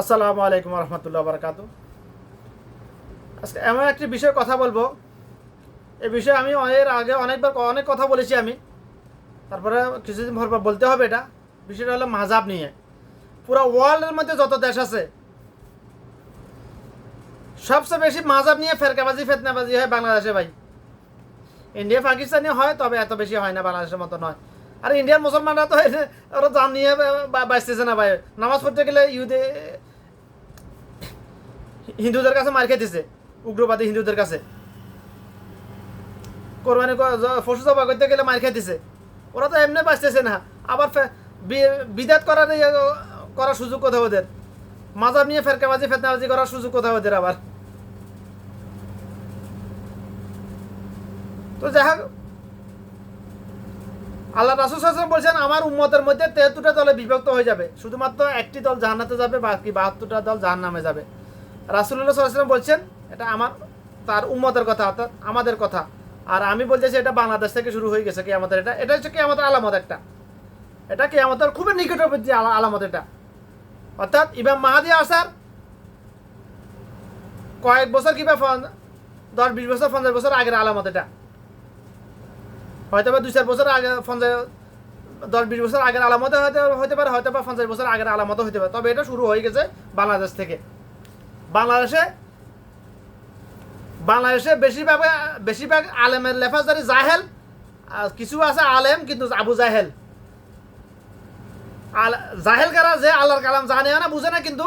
আসসালামু আলাইকুম রহমতুল্লাহ বারকাত। আজকে এমন একটি বিষয়ে কথা বলব। এই বিষয়ে আমি এর আগে অনেকবার অনেক কথা বলেছি আমি। তারপরে কিছুদিন পর বলতে হবে এটা। বিষয়টা হলো মাজাব নিয়ে। পুরো ওয়ার্ল্ডের মধ্যে যত দেশ আছে, সবচেয়ে বেশি মাজাব নিয়ে ফেরকাবাজি, ফেতনাবাজি হয় বাংলাদেশে ভাই। ইন্ডিয়া, পাকিস্তানি হয়, তবে এত বেশি হয় না, বাংলাদেশের মতো নয়। আর ইন্ডিয়ার মুসলমানরা তো ওরা জান নিয়ে বাঁচতেছে না ভাই। নামাজ পড়তে গেলে ইহুদে, হিন্দুদের কাছে মার খেতেছে, উগ্রবাদী হিন্দুদের কাছে। কোরবানি পশু জবা করতে গেলে মার খেতেছে। ওরা তো এমনি বাঁচতেছে না। আবার বিদাত করার ইয়ে করার সুযোগ কোথাও ওদের? মাজাব নিয়ে ফেরকাবাজি, ফেতনাবাজি করার সুযোগ কোথাও ওদের আবার? তো যাই হোক আল্লাহ রাসুল সাল্লাম বলছেন, আমার উম্মতের মধ্যে তেহাত্তরটা দলে বিভক্ত হয়ে যাবে। শুধুমাত্র একটি দল জাহান্নাতে যাবে, বাকি বাহাত্তরটা দল জাহান্নামে যাবে। রাসুল্লাহ সাল্লাম বলছেন, এটা আমার, তার উম্মতের কথা, অর্থাৎ আমাদের কথা। আর আমি বলতেছি এটা বাংলাদেশ থেকে শুরু হয়ে গেছে কি আমাদের এটা। এটা হচ্ছে কি আমাদের আলামত একটা। এটা কি আমাদের খুবই নিকটবর্তী আলা- আলামত এটা। অর্থাৎ ইমাম মাহাদি আসার কয়েক বছর কিংবা দশ বিশ বছর, পঞ্চাশ বছর আগের আলামত এটা। হয়তো বা দুই চার বছর আগে পঞ্চাশ দশ বিশ বছর আগের আলামতে হয়তো হতে পারে হয়তো বা পঞ্চাশ বছর আগের আলামত হতে পারে। তবে এটা শুরু হয়ে গেছে বাংলাদেশ থেকে। বাংলাদেশে বাংলাদেশে বেশিরভাগ বেশিরভাগ আলেমের লেফাজদারি জাহেল কিছু আছে আলেম, কিন্তু আবু জাহেল। জাহেল কারা যে আল্লাহর কালাম জানে না, বুঝে না, কিন্তু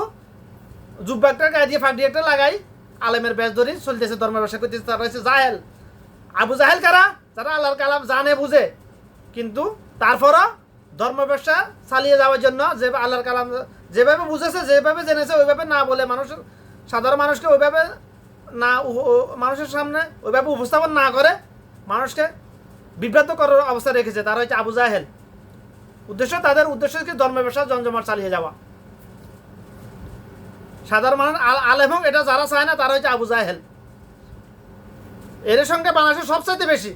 জুব্বা একটা গায়ে দিয়ে ফাঁক একটা লাগাই, আলেমের বেশ ধরে চলতেছে ধর্মের ব্যবসা করতেছে, তারা হচ্ছে জাহেল। আবু জাহেল কারা যারা আল্লাহর কালাম জানে, বুঝে, কিন্তু তারপরও ধর্ম ব্যবসা চালিয়ে যাওয়ার জন্য যে আল্লাহর কালাম যেভাবে বুঝেছে, যেভাবে জেনেছে, ওইভাবে না বলে মানুষের, সাধারণ মানুষকে ওইভাবে না মানুষের সামনে ওইভাবে উপস্থাপন না করে মানুষকে বিভ্রান্ত করার অবস্থা রেখেছে। তারা হচ্ছে আবু জাহেল। উদ্দেশ্য তাদের উদ্দেশ্য হচ্ছে ধর্ম ব্যবসা, জমজমাট চালিয়ে যাওয়া। সাধারণ মানুষ আল হোক এটা যারা চায় না, তারা হচ্ছে আবু জাহেল। এর সঙ্গে বাংলাদেশে সবচাইতে বেশি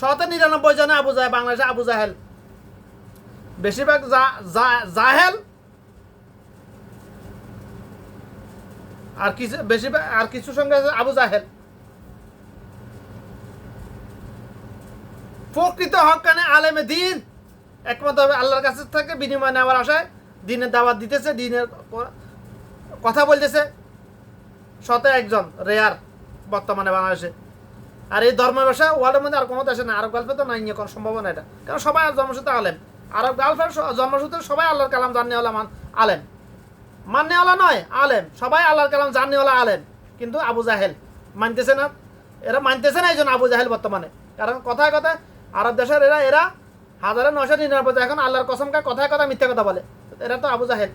শত নিরানব্বই জনে আবু জাহেল, বাংলাদেশে আবু জাহেল। বেশিরভাগ জাহেল। আর কিছু, বেশিরভাগ, আর কিছু সঙ্গে আবু জাহেল। প্রকৃত হক হকানে আলেমে দিন। একমাত্র হবে আল্লাহর কাছে থেকে বিনিময় নেওয়ার আশায় দিনের দাওয়াত দিতেছে, দিনের কথা বলতেছে। শত একজন রেয়ার বর্তমানে বাংলাদেশে। আর এই ধর্ম ব্যবসা ওয়ার্ল্ডের মধ্যে আর কোনো দেশে না আরব গল্পে তো নাই কোনো সম্ভাবনা এটা। কারণ সবাই আর জন্মসূত্রে আলেম। আরব গালফের জন্মসূত্রে সবাই আল্লাহর কালাম জানিওয়ালা মান আলেম। মান্যওয়ালা নয়, আলেম। সবাই আল্লাহর কালাম জানিওয়ালা আলেম। কিন্তু আবু জাহেল মানতেছে না। এরা মানতেছে না এই আবু জাহেল বর্তমানে। কারণ কথায় কথায় আরব দেশের এরা এরা হাজারে নশো নিরানব্বই এখন আল্লাহর কসমকা কথায় কথা মিথ্যা কথা বলে। এরা তো আবু জাহেল।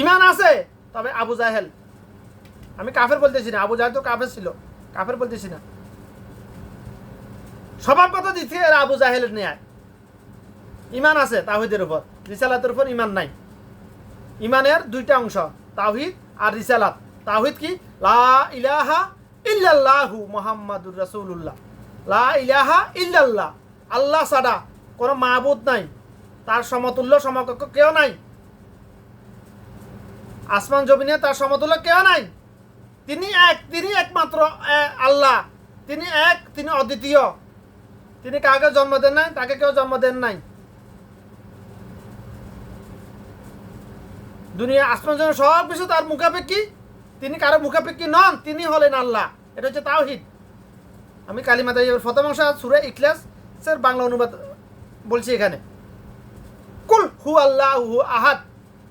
ইমান আছে, তবে আবু জাহেল। আমি কাফের বলতেছি না, আবু জাহেল তো কাফের ছিল, কাফের বলতেছি না। স্বভাবগত কথা থেকে এরা আবু জাহেলের নেয় ইমান আছে তাহিদের উপর, রিসালাতের উপর ইমান নাই। ইমানের দুইটা অংশ তাহিদ আর রিসালাত। তাহিদ কি? লা ইলাহা ইল্লাল্লাহু মুহাম্মাদুর রাসূলুল্লাহ। লা ইলাহা ইল্লাল্লাহ। আল্লাহ ছাড়া কোনো মাহবুদ নাই, তার সমতুল্য, সমকক্ষ কেউ নাই। আসমান জমিনে তার সমতুল্য কেউ নাই? তিনি এক, তিনি একমাত্র আল্লাহ। তিনি এক, তিনি অদ্বিতীয়। তিনি কাকে জন্ম দেন নাই, তাকে কেউ জন্ম দেন নাই। দুনিয়া আসমান জন্য সব কিছু তার মুখাপেক্ষী। তিনি কারও মুখাপেক্ষী নন, তিনি হলেন আল্লাহ। এটা হচ্ছে তাওহিদ। আমি কালিমাতা প্রথম অংশ, সুরে ইখলাস স্যার বাংলা অনুবাদ বলছি এখানে। কুল হু আল্লাহ হু আহাদ।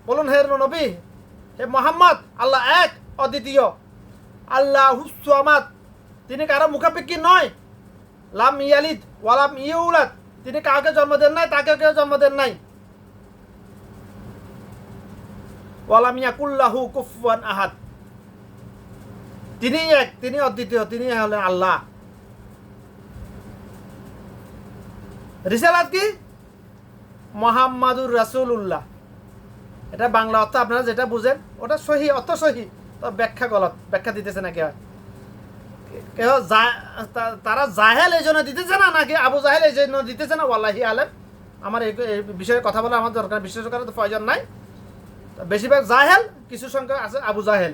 বলুন, হে নবী হে মোহাম্মদ, আল্লাহ এক, অদ্বিতীয়। আল্লাহ হুসামাদ তিনি কারও মুখাপেক্ষী নয়। লাম ইয়ালিদ ওয়ালাম ইউলাদ, তিনি কাউকে জন্ম দেন নাই, তাকে কেউ জন্ম দেন নাই। ওয়ালাম ইয়াকুল্লাহু কুফুয়ান আহাদ তিনি এক তিনি অদ্বিতীয় তিনি হলেন আল্লাহ। রিসালাত কি? মোহাম্মদুর রাসূলুল্লাহ। এটা বাংলা অর্থ, আপনারা যেটা বুঝেন, ওটা সহি, অর্থ সহি। তো ব্যাখ্যা গলত, ব্যাখ্যা দিতেছে না কেউ। কেউ তারা জাহেল এই জন্য দিতেছে না, নাকি আবু জাহেল এই জন্য দিতেছে না? ওয়াল্লাহি আলেম। আমার এই বিষয়ে কথা বলা আমার দরকার বিশেষ করে তো প্রয়োজন নাই। বেশিরভাগ জাহেল, কিছু সংখ্যক আছে আবু জাহেল।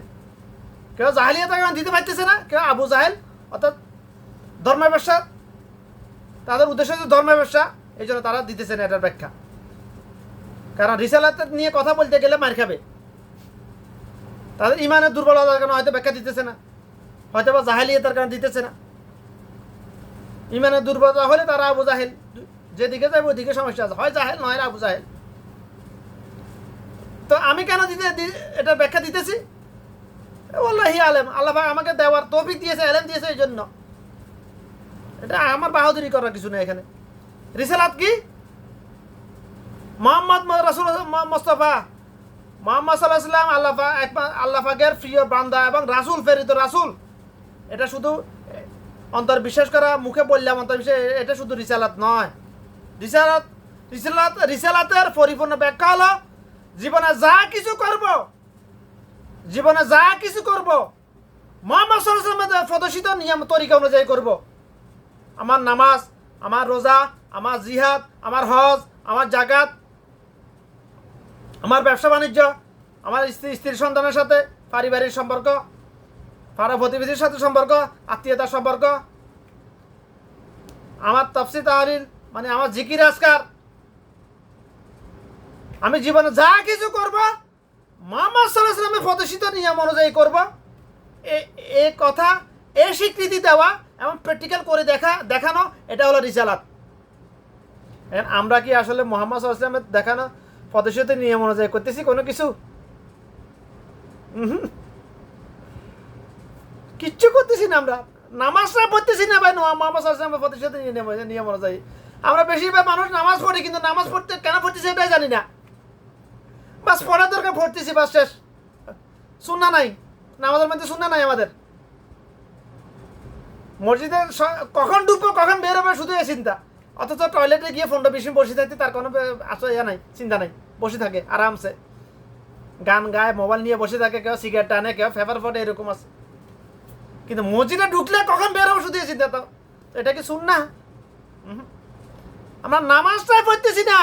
কেউ জাহেলিয়া তাকে দিতে পারতেছে না, কেউ আবু জাহেল, অর্থাৎ ধর্মের ব্যবসা তাদের উদ্দেশ্য হচ্ছে ধর্মের ব্যবসা এই জন্য তারা দিতেছে না এটার ব্যাখ্যা। কারণ রিসালাত নিয়ে কথা বলতে গেলে মার খাবে। তাদের ইমানের দুর্বলতার কারণে হয়তো ব্যাখ্যা দিতেছে না। হয়তো বা জাহেলিয়তার কারণে দিতেছে না। ইমানের দুর্বলতা হলে তারা আবু জাহেল। যেদিকে যাবে ওদিকে সমস্যা আছে। হয় জাহেল, নয় আবু জাহেল। তো আমি কেন দিতে এটা ব্যাখ্যা দিতেছি? ওল্লাহি আলেম। আল্লাহ পাক আমাকে দেওয়ার তৌফিক দিয়েছে আলেম দিয়েছে এই জন্য। এটা আমার বাহাদুরি করার কিছু নেই এখানে। রিসালাত কি? মোহাম্মদ রাসুল মোস্তফা মোহাম্মদ সাল্লাহ একমা- আল্লাহ পাকের প্রিয় বান্দা এবং রাসুল ফেরিত রাসুল। এটা শুধু অন্তর বিশ্বাস করা, মুখে বললাম অন্তর বিশ্বাস এটা শুধু রিসালাত নয়। রিসালাত রিসালাত, রিসালাতের পরিপূর্ণ ব্যাখ্যা হলো, জীবনে যা কিছু করব, জীবনে যা কিছু করব, মোহাম্মদ সাল্লাহ প্রদর্শিত নিয়ম, তরিকা অনুযায়ী করব। আমার নামাজ, আমার রোজা, আমার জিহাদ, আমার হজ, আমার জাকাত আমার ব্যবসা বাণিজ্য, আমার স্ত্রী, স্ত্রীর সন্তানের সাথে পারিবারিক সম্পর্ক, পাড়া প্রতিবেশীর সাথে সম্পর্ক, আত্মীয়তার সম্পর্ক। আমার তফসি তাহরিল মানে আমার জিকির আজকার। আমি জীবনে যা কিছু করব সাল্লাহ সাল্লামের প্রদর্শিত নিয়ম অনুযায়ী করব। এ- কথা, এ স্বীকৃতি দেওয়া এবং প্র্যাকটিক্যাল করে দেখা, দেখানো, এটা হলো এখন আমরা কি আসলে মোহাম্মদ সাল্লাহ দেখানো প্রদর্শিত নিয়ম অনুযায়ী করতেছি, কোনো কিছু। কিচ্ছু করতেছি না আমরা। নামাজটা পড়তেছি না ভাই মোহাম্মদ সাল্লাহ সাল্লামের প্রদর্শিত নিয়ম অনুযায়ী। আমরা বেশিরভাগ মানুষ নামাজ পড়ি, কিন্তু নামাজ পড়তে কেন পড়তেছি এটাই জানি না। বাস পড়ার দরকার, পড়তেছি, বাস শেষ। শুননা নাই। নামাজের মধ্যে শুননা নাই আমাদের। মসজিদে স- কখন ঢুকবো কখন বের হবে, শুধু এই চিন্তা। অথচ টয়লেটে গিয়ে ফোনটা বেশি বসে থাকতে তার কোনো আসলে ইয়া নাই, চিন্তা নাই, বসে থাকে, আরামসে। গান গায় মোবাইল নিয়ে বসে থাকে, কেউ সিগারেট টানে, কেউ ফেভার ফটে এরকম আছে। কিন্তু মসজিদে ঢুকলে কখন বের হবে শুধু চিন্তা তো? এটা কি শুন না। আমরা নামাজটাই পড়তেছি না।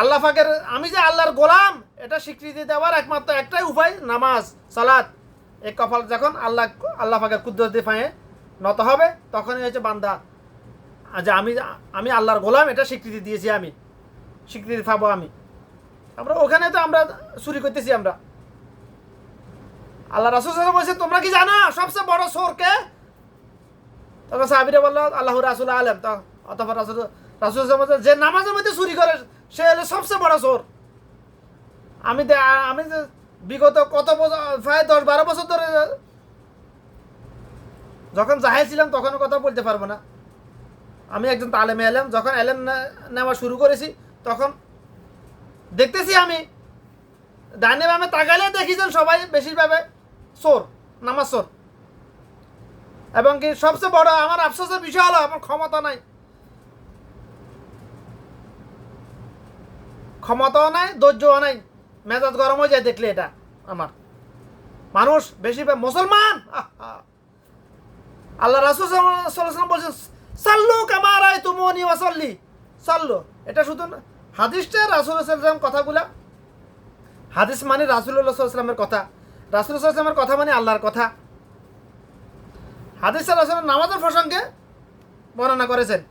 আল্লাহ পাকের, আমি যে আল্লাহর গোলাম, এটা স্বীকৃতি দেওয়ার একমাত্র একটাই উপায়, নামাজ, সালাত। এই কপাল যখন আল্লাহ আল্লাহ পাকের কুদ্রতি পায়ে নত হবে, তখনই হচ্ছে বান্দা। যে আমি আমি আল্লাহর গোলাম, এটা স্বীকৃতি দিয়েছি আমি। স্বীকৃতি পাবো আমি। আমরা ওখানে তো আমরা চুরি করতেছি আমরা। আল্লাহ রাসুল বলছে, তোমরা কি জানো সবচেয়ে বড় সোরকে? তখন সাহাবিরা বলল, আল্লাহ রাসুল আলম। তো অথবা রাসুল রাসুল যে নামাজের মধ্যে চুরি করে, সে হলো সবচেয়ে বড় চোর আমি আমি বিগত কত বছর প্রায় দশ বারো বছর ধরে যখন জাহেল ছিলাম তখনও কথা বলতে পারব না। আমি একজন তালেমে এলাম, যখন এলেম নেওয়া শুরু করেছি, তখন দেখতেছি আমি। ডাইনে বামে তাকালে দেখিছেন সবাই বেশিরভাবে সোর নামাজ সোর এবং কি সবচেয়ে বড় আমার আফসোসের বিষয় হলো, আমার ক্ষমতা নাই। ক্ষমতাও নাই, ধৈর্যও নাই। মেজাজ গরম হয়ে যায় দেখলে এটা আমার। মানুষ বেশিরভাগ মুসলমান। আল্লাহ রাসুল সাল্লাম বলছেন, সাল্লু কামার আয় তুমনি ওয়াসাল্লি। সাল্লু, এটা শুধু না, হাদিসটা রাসুল সাল্লাম কথাগুলা। হাদিস মানে রাসুল্লাহ সাল্লামের কথা। রাসুল সাল্লামের কথা মানে আল্লাহর কথা। হাদিস সাল্লাহ নামাজের প্রসঙ্গে বর্ণনা করেছেন,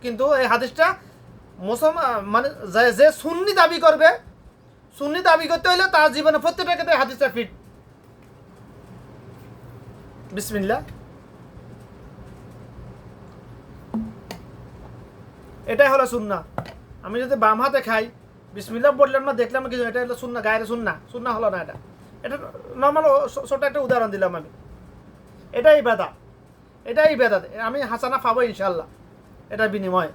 কিন্তু এই হাদিসটা মুসলমান মানে যে- যে সুন্নি দাবি করবে, সুন্নি দাবি করতে হলে তার জীবনে প্রত্যেকটা ক্ষেত্রে হাদিসটা ফিট বিসমিল্লা এটাই হলো সুন্না আমি যদি বাম হাতে খাই বিসমিল্লা বললাম না, দেখলাম কিছু এটা হলো সুন্না গায়ের সুন্না সুন্না হলো না এটা। এটা নর্মাল ছোট একটা উদাহরণ দিলাম আমি। এটাই বেদা এটাই বেদা আমি হাসানা পাবো ইনশাল্লাহ এটা বিনিময়ে।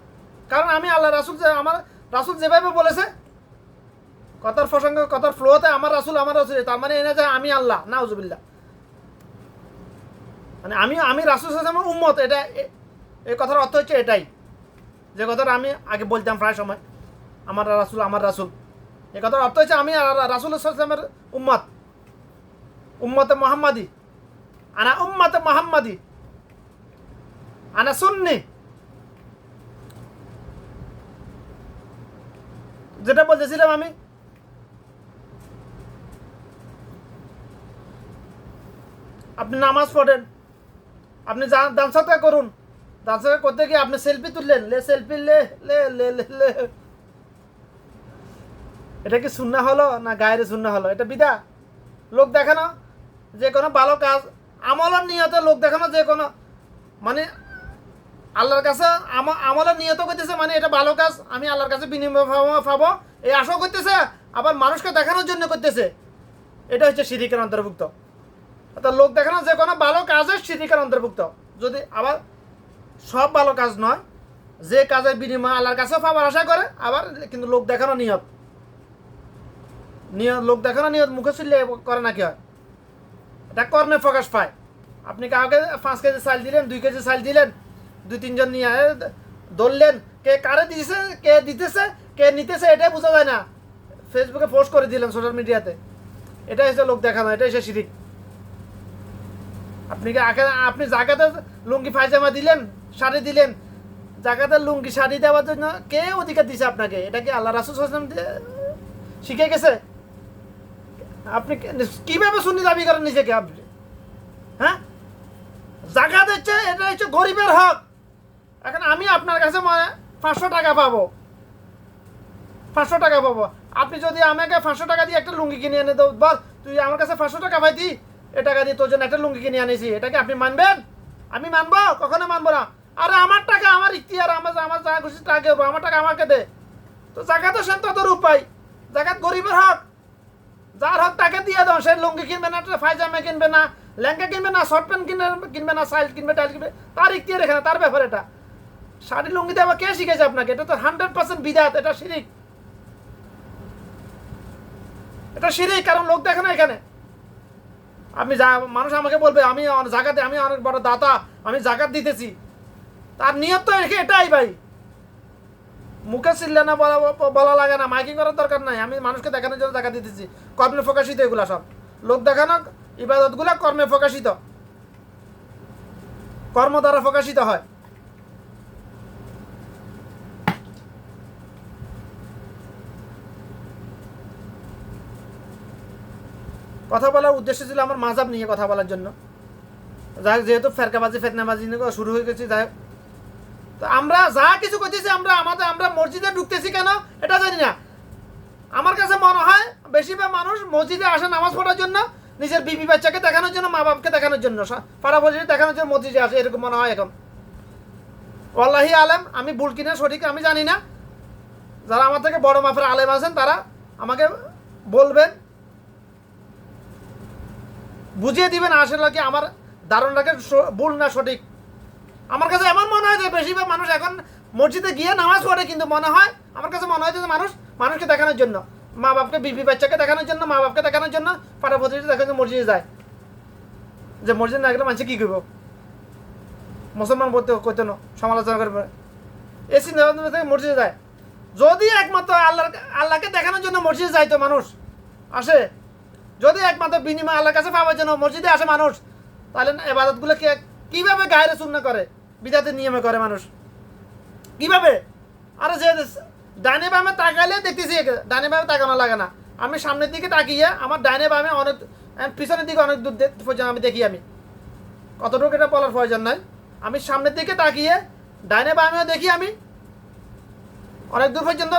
কারণ আমি আল্লাহ রাসুল যে আমার রাসুল যেভাবে বলেছে, কথার প্রসঙ্গে, কথার ফ্লোতে আমার রাসুল আমার রাসুল, তার মানে এনে যে আমি আল্লাহ না উজুবিল্লা মানে আমি আমি রাসুল আমার উম্মত, এটা এই কথার অর্থ হচ্ছে এটাই। যে কথাটা আমি আগে বলতাম প্রায় সময়, আমার রাসুল আমার রাসুল। এই কথার অর্থ হচ্ছে আমি রাসুল ইসলামের উম্মাদ উম্মতে। মোহাম্মদী, আনা উম্মতে মোহাম্মদি, আনা সুন্নি। যেটা বলতেছিলাম আমি, আপনি নামাজ পড়েন, আপনি দান সৎকার করুন সৎকার করতে গিয়ে আপনি সেলফি তুললেন? লে সেলফি লে লে লে লে এটা কি শূন্য হলো না গায়ের শূন্য হলো? এটা বিদা। লোক দেখানো যে কোনো ভালো কাজ, আমলের নিয়তে লোক দেখানো যে কোনো মানে আল্লাহর কাছে আমা- আমলের নিয়ত করতেছে মানে এটা ভালো কাজ, আমি আল্লাহর কাছে বিনিময় পাবো- এই আশাও করতেছে, আবার মানুষকে দেখানোর জন্য করতেছে। এটা হচ্ছে শিরিকের অন্তর্ভুক্ত। অর্থাৎ লোক দেখানো যে কোনো ভালো কাজের শিরিকের অন্তর্ভুক্ত। যদি আবার সব ভালো কাজ নয়। যে কাজের বিনিময় আল্লাহর কাছেও পাবার আশা করে, আবার কিন্তু লোক দেখানো নিয়ত। নিয়ত, লোক দেখানো নিয়ত মুখে চিল্লে করে না কি হয়? এটা কর্মে প্রকাশ পায়। আপনি কাউকে পাঁচ কেজি চাল দিলেন, দুই কেজি চাল দিলেন, দুই তিনজন নিয়ে ধরলেন, কে কারে দিতেছে কে দিতেছে, কে নিতেছে, এটাই বোঝা যায় না। ফেসবুকে পোস্ট করে দিলেন সোশ্যাল মিডিয়াতে এটা হচ্ছে লোক দেখানো এটা হচ্ছে শিরিক। আপনি কি আপনি জায়গাতে লুঙ্গি ফাইজামা দিলেন শাড়ি দিলেন জায়গাতে লুঙ্গি শাড়ি দেওয়ার জন্য কে অধিকার দিছে আপনাকে? এটা কি আল্লাহ রাসুল হাসলাম শিখে গেছে? আপনি কীভাবে শুনি দাবি করেন নিজেকে আপনি? হ্যাঁ? জায়গা দিচ্ছে এটা হচ্ছে গরিবের হক। এখন আমি আপনার কাছে পাঁচশো টাকা পাবো। পাঁচশো টাকা পাবো। আপনি যদি আমাকে পাঁচশো টাকা দিয়ে একটা লুঙ্গি কিনে এনে দাও, বল, তুই আমার কাছে পাঁচশো টাকা পাইতি এ টাকা দিয়ে তোর জন্য একটা লুঙ্গি কিনে আনিছি। এটাকে আপনি মানবেন? আমি মানবো? কখনো মানবো না। আরে আমার টাকা, আমার ইখতিয়ার আমার আমার যা খুশি টাকা আমার টাকা আমাকে দে। তো জায়গা তো সেন তত উপায়। জায়গাত গরিবের হক। যার হক তাকে দিয়ে দাও, সে লুঙ্গি কিনবে না ফাইজামা কিনবে না, লেহেঙ্গা কিনবে না, শর্ট প্যান্ট কিনবে কিনবে না সাইজ কিনবে টাইল কিনবে, তার ইখতিয়ার এখানে, তার ব্যাপার এটা। শাড়ি, লুঙ্গি দেওয়া কে শিখেছে আপনাকে? এটা তো হান্ড্রেড পার্সেন্ট বিদাত, এটা শিরিক। এটা শিরিক, কারণ লোক দেখে না এখানে। আমি যা মানুষ আমাকে বলবে, আমি জায়গাতে আমি অনেক বড় দাতা, আমি জাকাত দিতেছি। তার নিয়ত তো এটাই ভাই। মুখে চিল্লে না, বলা বলা লাগে না, মাইকিং করার দরকার নাই। আমি মানুষকে দেখানোর জন্য দেখা দিতেছি কর্মে প্রকাশিত এগুলা সব। লোক দেখানো, ইবাদতগুলা কর্মে প্রকাশিত। কর্ম দ্বারা প্রকাশিত হয়। কথা বলার উদ্দেশ্য ছিল আমার মাজাব নিয়ে কথা বলার জন্য। যাই যেহেতু ফেরকাবাজি, ফেতনাবাজি শুরু হয়ে গেছে, যাই। তো আমরা যা কিছু করতেছি, আমরা আমাদের আমরা মসজিদে ঢুকতেছি কেন? এটা জানি না। আমার কাছে মনে হয় বেশিরভাগ মানুষ মসজিদে আসে নামাজ পড়ার জন্য, নিজের বিবি বাচ্চাকে দেখানোর জন্য, মা বাপকে দেখানোর জন্য। পাড়া পড়শি দেখানোর জন্য মসজিদে আসে, এরকম মনে হয় এখন। ওয়াল্লাহি আলেম, আমি ভুল কিনা সঠিক আমি জানি না। যারা আমার থেকে বড় মাপের আলেম আছেন, তারা আমাকে বলবেন। বুঝিয়ে দিবেন, আসলে কি আমার ধারণাটাকে স- ভুল না সঠিক? আমার কাছে এমন মনে হয় যে বেশিরভাগ মানুষ এখন মসজিদে গিয়ে নামাজ পড়ে, কিন্তু মনে হয়, আমার কাছে মনে হয় যে মানুষ, মানুষকে দেখানোর জন্য মা বাপকে বিবি বাচ্চাকে দেখানোর জন্য মা বাপকে দেখানোর জন্য পাড়া প্রতিবেশী দেখানোর জন্য মসজিদে যায়। যে মসজিদ না গেলে মানুষ কী করব? মুসলমান বলতে করতে না, সমালোচনা করবে। এ চিন্তা থেকে মসজিদে যায়। যদি একমাত্র আল্লাহ আল্লাহকে দেখানোর জন্য মসজিদে যাইতো মানুষ, আসে। যদি একমাত্র বিনিময় আল্লাহর কাছে পাওয়ার জন্য মসজিদে আসে মানুষ, তাহলে এবাদতগুলো কি, কীভাবে গায়ের শূন্য করে? বিদাতের নিয়মে করে মানুষ। কীভাবে? আরে যে ডানে বামে তাকাইলে দেখতেছি ডানে বামে তাকানো লাগে না। আমি সামনের দিকে তাকিয়ে আমার ডানে বামে অনেক পিছনের দিকে অনেক দূর পর্যন্ত আমি দেখি আমি। কতটুকু এটা বলার প্রয়োজন নাই। আমি সামনের দিকে তাকিয়ে ডাইনে বামেও দেখি আমি। অনেক দূর পর্যন্ত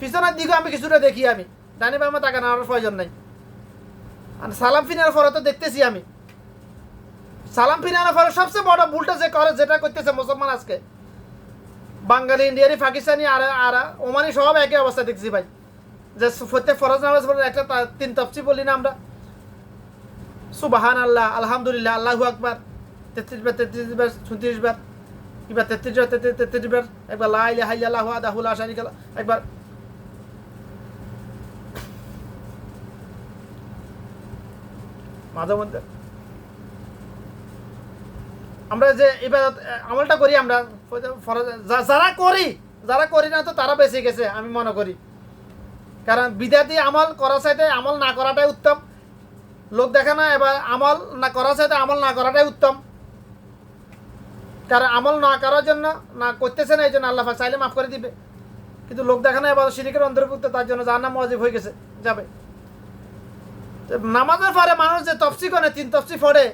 পিছনের দিকে আমি কিছুটা দেখি আমি। ডাইনে বামে তাকানোর প্রয়োজন নাই। আর সালাম ফিনার পরে তো দেখতেছি আমি। সালাম ফিনানোর পরে সবচেয়ে বড় ভুলটা যে করে, যেটা করতেছে মুসলমান আজকে। বাঙালি ইন্ডিয়ানি পাকিস্তানি, আর আর, ওমানি সব একই অবস্থা দেখছি ভাই। যে প্রত্যেক ফরজ নামাজ পড়ে একটা তিন তফসি বলি না আমরা। সুবাহান আল্লাহ আলহামদুলিল্লাহ, আল্লাহু আকবার। তেত্রিশ বার তেত্রিশ বার, ছত্রিশ বার, কিংবা তেত্রিশ বার, তেত্রিশ তেত্রিশ বার, একবার লাই হাই আল্লাহ আদাহুল্লাহ শারিক আল্লাহ একবার। মাঝে মধ্যে আমরা যে ইবাদত আমলটা করি আমরা। যারা করি যারা করি না তো তারা বেঁচে গেছে, আমি মনে করি। কারণ বিদ্যার্থী আমল করার সাথে আমল না করাটাই উত্তম। লোক দেখে না, এবার আমল না করার সাথে আমল না করাটাই উত্তম। কারণ আমল না করার জন্য, না করতেছে না, এই জন্য আল্লাহ চাইলে মাফ করে দিবে। কিন্তু লোক দেখে দেখানো এবার শিরিকের অন্তর্ভুক্ত, তার জন্য যার নাম হয়ে গেছে, যাবে। নামাজের পরে মানুষ যে তফসি করে, তিন তফসি পড়ে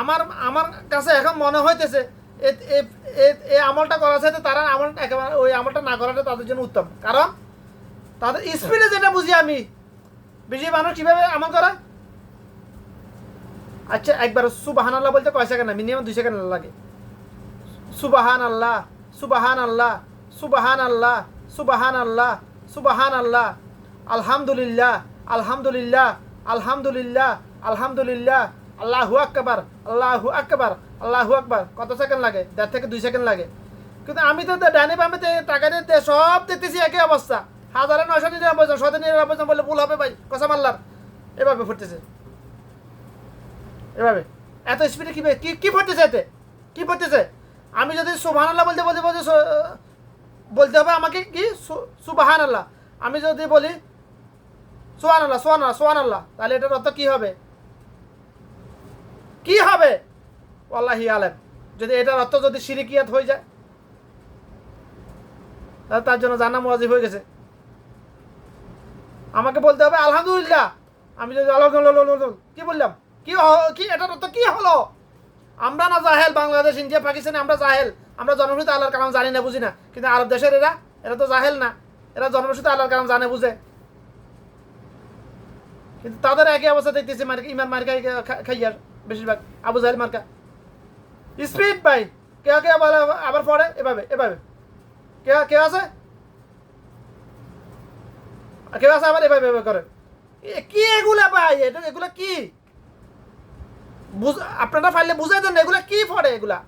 আমার আমার কাছে এখন মনে হইতেছে এই আমলটা করা সাথে তারা আমল একেবারে ওই আমলটা না করাটা তাদের জন্য উত্তম। কারণ তাদের স্পিডে যেটা বুঝি আমি, বেশি মানুষ কীভাবে আমল করে? আচ্ছা একবার সুবাহান আল্লাহ বলতে কয় সেকেন্ড না মিনিমাম দুই সেকেন্ড লাগে। সুবাহান আল্লাহ সুবাহান আল্লাহ সুবাহান আল্লাহ সুবাহান আল্লাহ সুবাহান আল্লাহ আলহামদুলিল্লাহ আলহামদুলিল্লাহ আলহামদুলিল্লাহ আলহামদুলিল্লাহ আল্লাহু আকবার আল্লাহু আকবার আল্লাহু আকবার। কত সেকেন্ড লাগে? দেড় থেকে দুই সেকেন্ড লাগে। কিন্তু আমি তো ডাইনে বামে টাকা দিতে সব দেখতেছি একই অবস্থা। হাজারে নয়শো নিরানব্বই জন, শত নিরানব্বই জন বলে ভুল হবে ভাই, কসম আল্লাহর। এভাবে ফুটতেছে। এভাবে। এত স্পিডে কি কি কি ফুটতেছে এতে? কি ফুটতেছে? আমি যদি সুবহান আল্লাহ বলতে বলতে বলতে বলতে হবে আমাকে কি? সুবহান আল্লাহ আমি যদি বলি সোহান আল্লাহ সোহান আল্লাহ সোহান আল্লাহ তাহলে এটার অর্থ কী হবে? কি হবে? আল্লাহি আলেম। যদি এটার অর্থ যদি সিরিকিয়াত হয়ে যায়, তাহলে তার জন্য জানা মজিব হয়ে গেছে। আমাকে বলতে হবে, আলহামদুলিল্লাহ, আমি যদি কি বললাম কি কি এটার অর্থ কি হলো? আমরা না জাহেল, বাংলাদেশ, ইন্ডিয়া, পাকিস্তানে, আমরা জাহেল, আমরা জন্মসূত্রে আল্লাহর কালাম জানি না, বুঝি না। কিন্তু আরব দেশের এরা এরা তো জাহেল না। এরা জন্মসূত্রে আল্লাহর কালাম জানে, বুঝে। কিন্তু তাদের একই অবস্থা দেখতেছি মার্কা ইমান মার্কা খাইয়ার। বেশিরভাগ আবু জাহেল মার্কা। স্পিড ভাই কে কে আবার আবার পড়ে এভাবে এভাবে। কে কে আছে? কেউ আছে আবার এভাবে এভাবে করে? কি এগুলা ভাই? এটা এগুলা কি? আপনারা পারলে বুঝাই দেন এগুলা কি পড়ে এগুলা?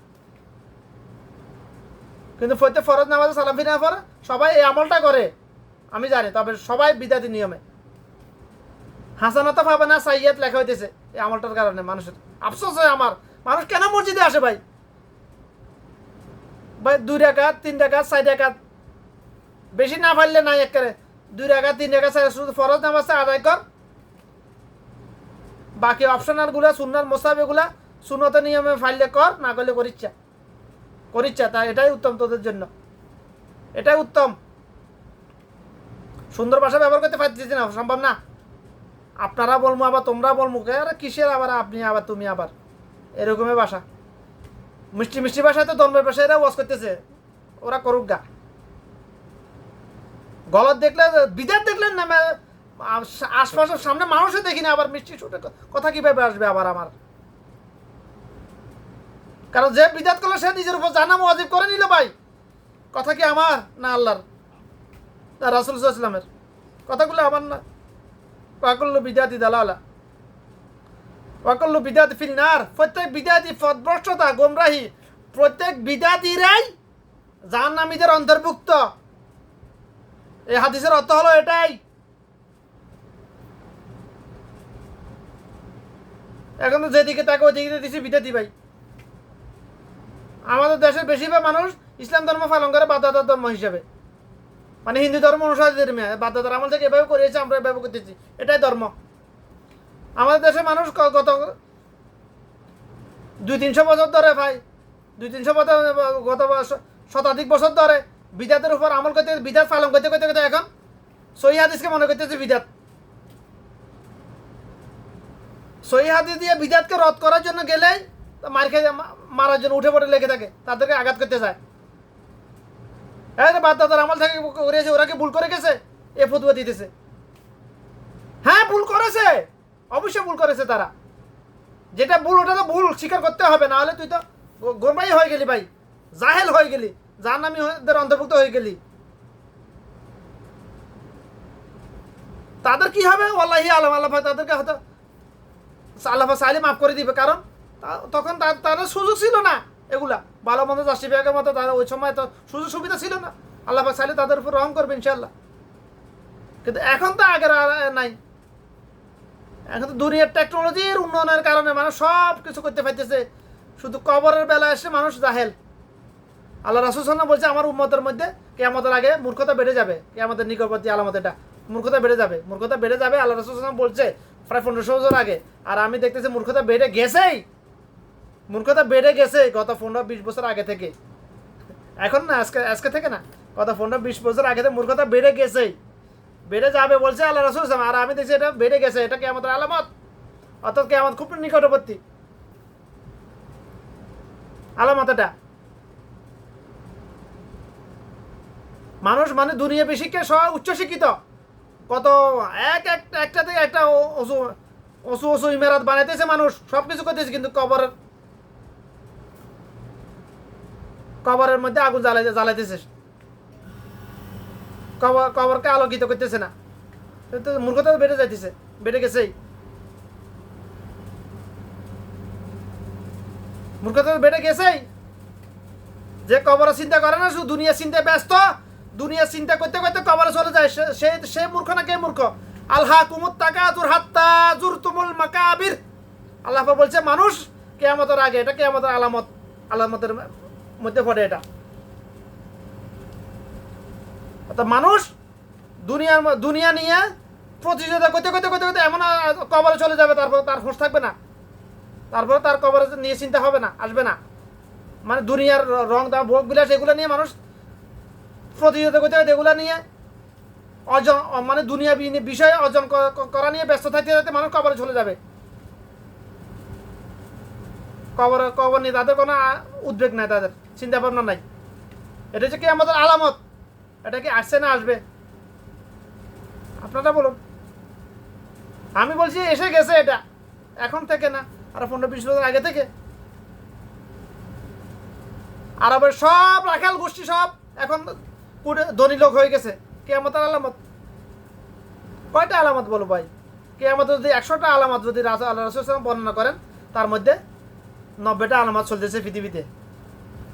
কিন্তু প্রত্যেক ফরজ নামাজে সালাম ফিরে পরে সবাই এই আমলটা করে। আমি জানি, তবে সবাই বিদাতি নিয়মে। হাসানাতা পাবে না সাইয়াদ লেখা হইতেছে। এই আমলটার কারণে মানুষের আফসোস হয় আমার। মানুষ কেন মসজিদে আসে ভাই? ভাই, দুই রাকাত, তিন রাকাত, চার রাকাত। বেশি না পারলে নাই একেবারে। দুই রাকাত, তিন রাকাত চার শুধু ফরজ নামাজটা আদায় কর। বাকি অপশনালগুলা, সুন্নার মোসাব এগুলা সুনত নিয়মে ফাইলে কর, না করলে করিচ্ছা করিচ্ছা তা এটাই উত্তম তোদের জন্য। এটাই উত্তম। সুন্দর ভাষা ব্যবহার করতে পারতেছি না, সম্ভব না। আপনারা বলব আবার তোমরা বলব আরে কিসের আবার আপনি আবার তুমি আবার? এরকমই ভাষা। মিষ্টি মিষ্টি ভাষায় তো ধর্মের ভাষায় এরা ওয়াজ করতেছে। ওরা করুক গা। গলত দেখলে, বিদাত দেখলেন না আশপাশের সামনে মানুষও দেখি না আবার মিষ্টি শুটে কথা কীভাবে আসবে আবার আমার? কারণ যে বিদাত করল, সে নিজের উপর জানা ওয়াজিব করে নিল ভাই। কথা কি আমার না আল্লাহর? না রাসুল ইসলামের কথাগুলো আমার না ওয়াকুল্লু বিদাতি দালালা ওয়াকুল্লু বিদাতি ফিন্নার প্রত্যেক বিদাতি পদভ্রষ্টতা গোমরাহি প্রত্যেক বিদাতিরাই জাহান্নামীদের অন্তর্ভুক্ত। এই হাদিসের অর্থ হলো এটাই। এখন তো যেদিকে তাকে ওইদিকে দিছি বিদাতি ভাই। আমাদের দেশের বেশিরভাগ মানুষ ইসলাম ধর্ম পালন করে বাদাদার ধর্ম হিসাবে। মানে হিন্দু ধর্ম অনুসারীদের মেয়ে বাধ্যতার আমল থেকে এভাবে করিয়েছে, আমরা এভাবে করতেছি। এটাই ধর্ম। আমাদের দেশের মানুষ গত দুই তিনশো বছর ধরে ভাই, দুই তিনশো বছর, গত শতাধিক বছর ধরে বিদাতের উপর আমল করতে, বিদাত পালন করতে করতে করতে এখন সহি হাদিসকে মনে করতেছে বিদাত। সহি হাদিস দিয়ে বিদাতকে রদ করার জন্য গেলেই মার খেয়ে মারার জন্য উঠে পড়ে লেগে থাকে, তাদেরকে আঘাত করতে যায় হ্যাঁ বাদ দাদার আমল থেকে করেছে ওরা কি ভুল করে গেছে? এ ফতুয়া দিতেছে। হ্যাঁ ভুল করেছে। অবশ্যই ভুল করেছে তারা। যেটা ভুল, ওটা তো ভুল, স্বীকার করতে হবে না হলে তুই তো গোরমাই হয়ে গেলি ভাই, জাহেল হয়ে গেলি যার নামি ওদের অন্তর্ভুক্ত হয়ে গেলি। তাদের কি হবে? ওল্লাহি আলম, আল্লাহ তাদেরকে হয়তো আল্লাহ সাইলে মাফ করে দিবে। কারণ তখন তাদের সুযোগ ছিল না। এগুলা ভালো মন্দ চাষি বিভাগের মতো তারা ওই সময় তো সুযোগ সুবিধা ছিল না। আল্লাহ সাইলে তাদের উপর রহম করবে ইনশাল্লাহ কিন্তু এখন তো আগের নাই। এখন তো দুনিয়ার টেকনোলজির উন্নয়নের কারণে মানুষ সব কিছু করতে পারতেছে। শুধু কবরের বেলা এসে মানুষ জাহেল। আল্লাহ রাসুল বলছে, আমার উম্মতের মধ্যে কে কেয়ামতের আগে মূর্খতা বেড়ে যাবে। কেয়ামতের নিকটবর্তী আলামত এটা। মূর্খতা বেড়ে যাবে, মূর্খতা বেড়ে যাবে। আল্লাহ রাসুল বলছে, প্রায় পনেরোশো বছর আগে। আর আমি দেখতেছি মূর্খতা বেড়ে গেছেই। মূর্খতা বেড়ে গেছে গত পনেরো বিশ বছর আগে থেকে। এখন না, আজকে আজকে থেকে না, গত পনেরো বিশ বছর আগে থেকে মূর্খতা বেড়ে গেছেই বেড়ে যাবে বলছে আল্লাহ রসুল। আর আমি দেখছি এটা বেড়ে গেছে, এটা কি আমাদের আলামত। অর্থাৎ কি আমার খুব নিকটবর্তী। আলামত এটা। মানুষ মানে দুনিয়া শিক্ষা সব উচ্চশিক্ষিত। কত এক একটা থেকে একটা অসু অসু অসু ইমারত বানাইতেছে মানুষ সব কিছু করতেছে, কিন্তু কবরের কবরের মধ্যে আগুন জ্বালাইতে জ্বালাইতেছে। কবর, কবরকে আলোকিত করতেছে না। তো মূর্খতা তো বেড়ে যাইতেছে, বেড়ে গেছেই। মূর্খতা তো বেড়ে গেছেই। যে কবর চিন্তা করে না, শুধু দুনিয়া চিন্তায় ব্যস্ত, দুনিয়া চিন্তা করতে করতে কবরে চলে যায়। সে- সে মূর্খ না কে মূর্খ? আল্লাহ কুমুত তাকা তুর হাত্তা জুর তুমুল মাকাবির। আল্লাহ বলছে, মানুষ কেয়ামতের আগে, এটা কেয়ামতের আলামত, আলামতের মধ্যে পড়ে এটা। অর্থাৎ মানুষ দুনিয়ার দুনিয়া নিয়ে প্রতিযোগিতা করতে করতে করতে করতে এমন কবরে চলে যাবে, তারপর তার হোশ থাকবে না। তারপরে তার কবরে নিয়ে চিন্তা হবে না, আসবে না। মানে দুনিয়ার র- দাম ভোগ বিলাস এগুলো নিয়ে মানুষ প্রতিযোগিতা করতে করতে এগুলো নিয়ে অর্জন মানে দুনিয়া বিষয়ে অর্জন করা নিয়ে ব্যস্ত থাকতে থাকতে মানুষ কবরে চলে যাবে। কবর কবর নিয়ে তাদের কোনো উদ্বেগ নাই, তাদের চিন্তা ভাবনা নাই। এটা হচ্ছে কি আমাদের আলামত? এটা কি আসছে না আসবে? আপনারা বলুন। আমি বলছি, এসে গেছে এটা। এখন থেকে না, আর পনেরো বিশ বছর আগে থেকে। আরবের সব রাখাল গোষ্ঠী সব এখন ধনী লোক হয়ে গেছে। কেয়ামতের আলামত? কয়টা আলামত বলো ভাই? কেয়ামত যদি একশোটা আলামত যদি রাজা আল্লাহ রসুল বর্ণনা করেন, তার মধ্যে নব্বইটা আলামত চলতেছে পৃথিবীতে।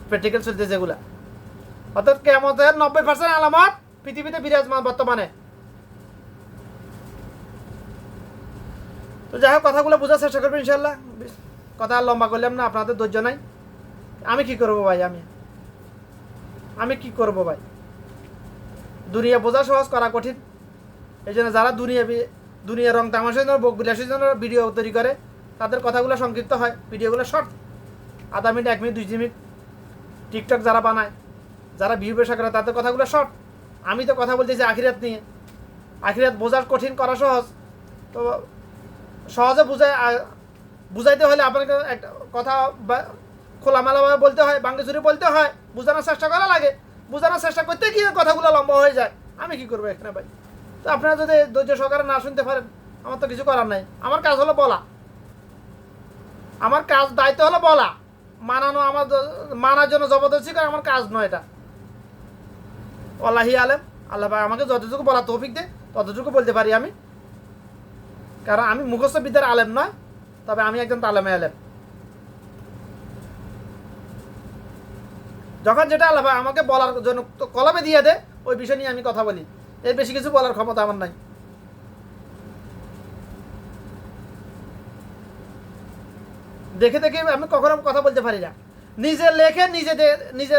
প্র্যাকটিক্যাল চলতেছে এগুলা। অর্থাৎ কেয়ামতের নব্বই পার্সেন্ট আলামত পৃথিবীতে বিরাজমান বর্তমানে। তো যাই হোক, কথাগুলো বোঝার চেষ্টা করবেন ইনশাল্লাহ কথা আর লম্বা করলাম না, আপনাদের ধৈর্য নাই। আমি কি করব ভাই, আমি? আমি কি করব ভাই? দুনিয়া বোঝা সহজ, করা কঠিন। এই জন্য যারা দুনিয়া দুনিয়া রং তামাশার জন্য বক বিলাসের জন্য ভিডিও তৈরি করে তাদের কথাগুলো সংক্ষিপ্ত হয়, ভিডিওগুলো শর্ট আধা মিনিট, এক মিনিট, দুই মিনিট। টিকটক যারা বানায়, যারা ভিউ পেশা করে, তাদের কথাগুলো শর্ট আমি তো কথা বলতেছি আখিরাত নিয়ে। আখিরাত বোঝার কঠিন করা সহজ। তো সহজে বুঝাই আ- বুঝাইতে হলে আপনাকে একটা কথা খোলামেলাভাবে বলতে হয় জুড়ে বলতে হয়। বোঝানোর চেষ্টা করা লাগে। বোঝানোর চেষ্টা করতে গিয়ে কথাগুলো লম্বা হয়ে যায়। আমি কি করব এখানে ভাই? তো আপনারা যদি ধৈর্য সহকারে না শুনতে পারেন, আমার তো কিছু করার নাই। আমার কাজ হলো বলা। আমার কাজ দায়িত্ব হলো বলা। মানানো আমার মানার জন্য জবরদস্তি করে আমার কাজ নয় এটা। আল্লাহি আলেম। আল্লাহ পাক আমাকে যতটুকু বলা তৌফিক দে, ততটুকু বলতে পারি আমি। কারণ আমি মুখস্থ বিদ্যার আলেম নয়, তবে আমি একজন তালেমে আলেম। যখন যেটা আল্লাহ আমাকে বলার জন্য কলমে দিয়ে দে, ওই বিষয় নিয়ে আমি কথা বলি। এর বেশি কিছু বলার ক্ষমতা আমার নাই। দেখে দেখে আমি কখনো কথা বলতে পারি না। নিজে লেখে, নিজে নিজে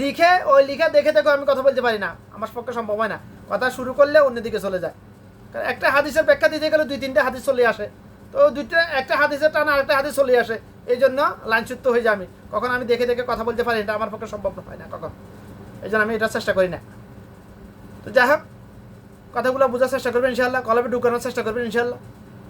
লিখে, ওই লিখে দেখে দেখে আমি কথা বলতে পারি না। আমার পক্ষে সম্ভব হয় না। কথা শুরু করলে অন্যদিকে চলে যায়। কারণ একটা হাদিসের ব্যাখ্যা দিতে গেলে দুই, তিনটে হাদিস চলে আসে। তো দুইটা একটা হাদিসের টানা আরেকটা হাদিস চলে আসে। এই জন্য লাইনচ্যুত হয়ে যায় আমি। কখন আমি দেখে দেখে কথা বলতে পারি এটা আমার পক্ষে সম্ভব হয় না কখন। এই জন্য আমি এটা চেষ্টা করি না। তো যাই হোক, কথাগুলো বোঝার চেষ্টা করবেন ইনশাল্লাহ কলবে ঢুকানোর চেষ্টা করবেন ইনশাল্লাহ